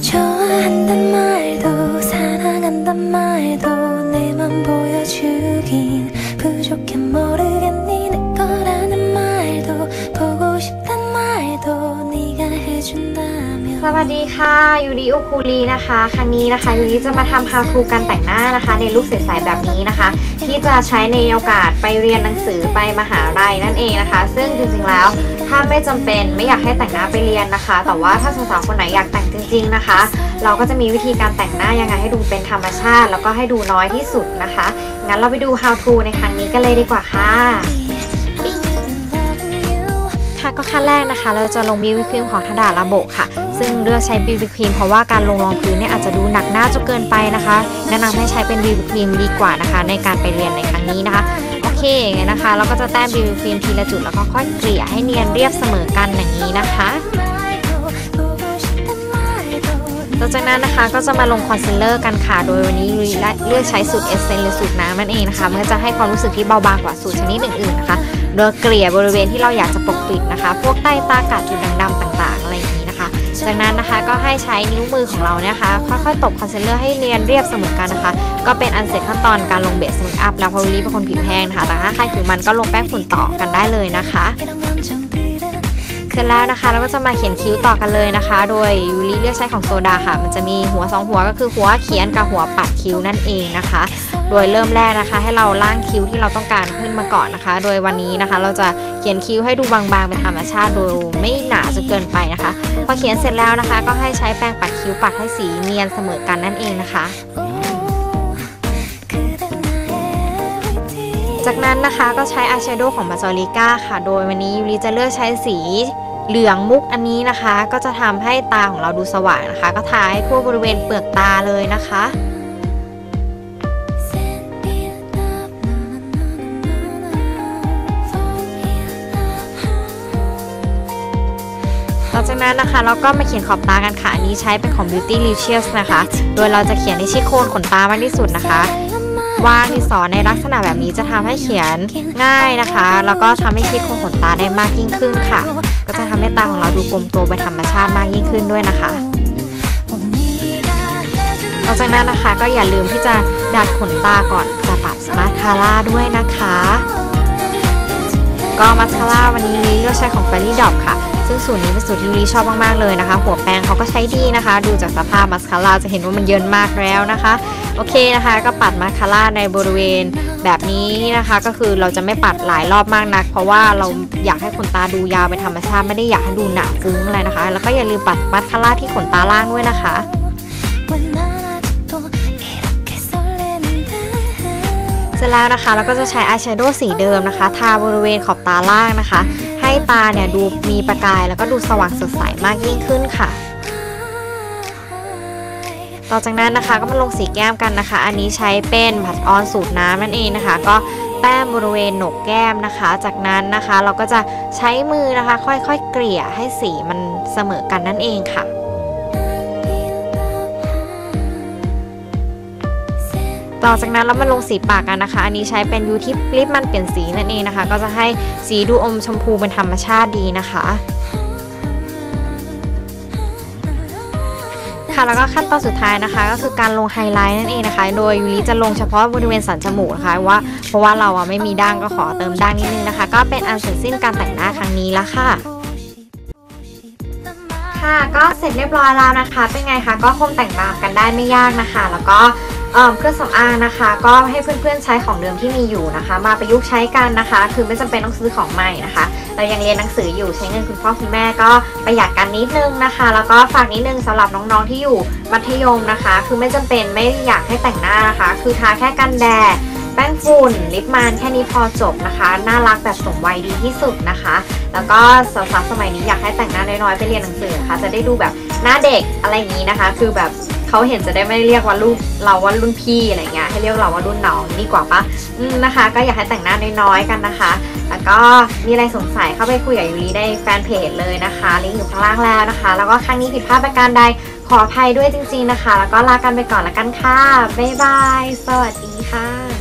좋아한단 สวัสดีค่ะยูริอุคูรีนะคะครั้งนี้นะคะยูริจะมาทำ how to การแต่งหน้านะคะ ในลุคใสๆแบบนี้นะคะ ที่จะใช้ในโอกาสไปเรียนหนังสือไปมหาลัยนั่นเองนะคะ ซึ่งจริงๆแล้วถ้าไม่จำเป็นไม่อยากให้แต่งหน้าไปเรียนนะคะ แต่ว่าถ้าสาวๆคนไหนอยากแต่งจริง ๆนะคะ เราก็จะมีวิธีการแต่งหน้ายังไงให้ดูเป็นธรรมชาติ แล้วก็ให้ดูน้อยที่สุดนะคะงั้นเราไปดู how to ในครั้งนี้กันเลยดีกว่าค่ะ ก็ขั้นแรกนะคะ เราจะลงบีบีครีมของทาดาลาโบค่ะ ซึ่งเลือกใช้บีบีครีมเพราะว่าการลงรองพื้นเนี่ยอาจจะดูหนักหน้าจนเกินไปนะคะ แนะนำให้ใช้เป็นบีบีครีมดีกว่านะคะ ในการไปเรียนในครั้งนี้นะคะโอเคอย่างเงี้ยนะคะเราก็จะแต้มบีบีครีมทีละจุดแล้วก็ค่อยเกลี่ยให้เนียนเรียบเสมอกันอย่างนี้นะคะหลังจากนั้นนะคะก็จะมาลงคอนซีลเลอร์กันค่ะ โดยวันนี้เลือกใช้สูตรเอสเซนหรือสูตรน้ำนั่นเองนะคะมันก็จะให้ความรู้สึกที่เบาบางกว่าสูตรชนิดอื่นๆนะคะ โดยเกลี่ยบริเวณที่เราอยากจะปก ปิดนะคะ พวกใต้ตากัดจุดด่างๆต่างๆ อะไรอย่างนี้นะคะ จากนั้นนะคะก็ให้ใช้นิ้วมือของเราเนี่ยค่ะค่อยๆตบคอนซีลเลอร์ให้เนียนเรียบเสมอกันนะคะ ก็เป็นอันเสร็จขั้นตอนการลงเบสเมคอัพแล้วเพราะวิลลี่เป็นคนผิวแห้งนะคะแต่ถ้าใครผิวมันก็ลงแป้งฝุ่นต่อกันได้เลยนะคะเสร็จแล้วนะคะเราก็จะมาเขียนคิ้วต่อกันเลยนะคะ โดยยูริเลือกใช้ของโซดาค่ะ มันจะมีหัวสองหัวก็คือหัวเขียนกับหัวปัดคิ้วนั่นเองนะคะ โดยเริ่มแรกนะคะ ให้เราล่างคิ้วที่เราต้องการขึ้นมาก่อนนะคะ โดยวันนี้นะคะ เราจะเขียนคิ้วให้ดูบางๆเป็นธรรมชาติโดยไม่หนาจนเกินไปนะคะ พอเขียนเสร็จแล้วนะคะ ก็ให้ใช้แป้งปัดคิ้วปัดให้สีเนียนเสมอกันนั่นเองนะคะจากนั้นนะคะก็ใช้อายแชโดว์ของมาจอริก้าค่ะ โดยวันนี้ยูริจะเลือกใช้สีเหลืองมุกอันนี้นะคะ ก็จะทำให้ตาของเราดูสว่างนะคะ ก็ทาให้ทั่วบริเวณเปลือกตาเลยนะคะ หลังจากนั้นนะคะเราก็มาเขียนขอบตากันค่ะ อันนี้ใช้เป็นของ Beauty Licious นะคะ โดยเราจะเขียนในชี้โคนขนตามากที่สุดนะคะวางดินสอในลักษณะแบบนี้จะทำให้เขียนง่ายนะคะ แล้วก็ทำให้คิดโครงขนตาได้มากยิ่งขึ้นค่ะ ก็จะทำให้ตาของเราดูกลมโตเป็นธรรมชาติมากยิ่งขึ้นด้วยนะคะนอกจากนั้นนะคะก็อย่าลืมที่จะดัดขนตาก่อนจะปรับมาสคาร่าด้วยนะคะ ก็มาสคาร่าวันนี้เลือกใช้ของ f a i r y Dop ค่ะ ซึ่งสูตรนี้เป็นสูตรที่ลีชอบมากๆเลยนะคะ หัวแปรงเขาก็ใช้ดีนะคะ ดูจากสภาพมาสคาร่าจะเห็นว่ามันเยินมากแล้วนะคะ โอเคนะคะ ก็ปัดมาสคาร่าในบริเวณแบบนี้นะคะ ก็คือเราจะไม่ปัดหลายรอบมากนัก เพราะว่าเราอยากให้ขนตาดูยาวเป็นธรรมชาติไม่ได้อยากให้ดูหนาฟุ้งอะไรนะคะ แล้วก็อย่าลืมปัดมาสคาร่าที่ขนตาล่างด้วยนะคะเสร็จแล้วนะคะเราก็จะใช้อายแชโดว์สีเดิมนะคะ ทาบริเวณขอบตาล่างนะคะ ให้ตาเนี่ยดูมีประกายแล้วก็ดูสว่างสดใสมากยิ่งขึ้นค่ะ ต่อจากนั้นนะคะก็มาลงสีแก้มกันนะคะ อันนี้ใช้เป็นผัดออนสูตรน้ำนั่นเองนะคะ ก็แต้มบริเวณโหนกแก้มนะคะ จากนั้นนะคะเราก็จะใช้มือนะคะ ค่อยๆเกลี่ยให้สีมันเสมอกันนั่นเองค่ะ ต่อจากนั้นเรามาลงสีปากกันนะคะ อันนี้ใช้เป็นยูทิปลิปมันเปลี่ยนสีนั่นเองนะคะ ก็จะให้สีดูอมชมพูเป็นธรรมชาติดีนะคะค่ะแล้วก็ขั้นตอนสุดท้ายนะคะ ก็คือการลงไฮไลท์นั่นเองนะคะ โดยยูริจะลงเฉพาะบริเวณสันจมูกนะคะว่าเพราะว่าเราอะไม่มีด่างก็ขอเติมด่างนิดนึงนะคะ ก็เป็นอันเสร็จสิ้นการแต่งหน้าครั้งนี้แล้วค่ะค่ะก็เสร็จเรียบร้อยแล้วนะคะ เป็นไงคะก็คงแต่งตามกันได้ไม่ยากนะคะ แล้วก็ เครื่องสำอางนะคะ ก็ให้เพื่อนๆใช้ของเดิมที่มีอยู่นะคะ มาประยุกต์ใช้กันนะคะ คือไม่จำเป็นต้องซื้อของใหม่นะคะ เรายังเรียนหนังสืออยู่ใช้เงินคุณพ่อคุณแม่ก็ประหยัดกันนิดนึงนะคะ แล้วก็ฝากนิดนึงสำหรับน้องๆที่อยู่มัธยมนะคะ คือไม่จำเป็นไม่อยากให้แต่งหน้านะคะ คือทาแค่กันแดดแป้งฝุ่นลิปมันแค่นี้พอจบนะคะ น่ารักแบบสมวัยดีที่สุดนะคะ แล้วก็สาวๆสมัยนี้อยากให้แต่งหน้าน้อยๆไปเรียนหนังสือนะคะ จะได้ดูแบบหน้าเด็กอะไรอย่างนี้นะคะ คือแบบ เขาเห็นจะได้ไม่เรียกว่าลูกเราว่ารุ่นพี่อะไรเงี้ยให้เรียกเราว่ารุ่นน้องดีกว่าปะนะคะ ก็อยากให้แต่งหน้าน้อยๆกันนะคะ แล้วก็มีอะไรสงสัยเข้าไปคุยกับยูรีในแฟนเพจเลยนะคะลิงก์อยู่ข้างล่างแล้วนะคะ แล้วก็ครั้งนี้ผิดพลาดประการใดขออภัยด้วยจริงๆนะคะ แล้วก็ลากันไปก่อนละกันค่ะบ๊ายบายสวัสดีค่ะ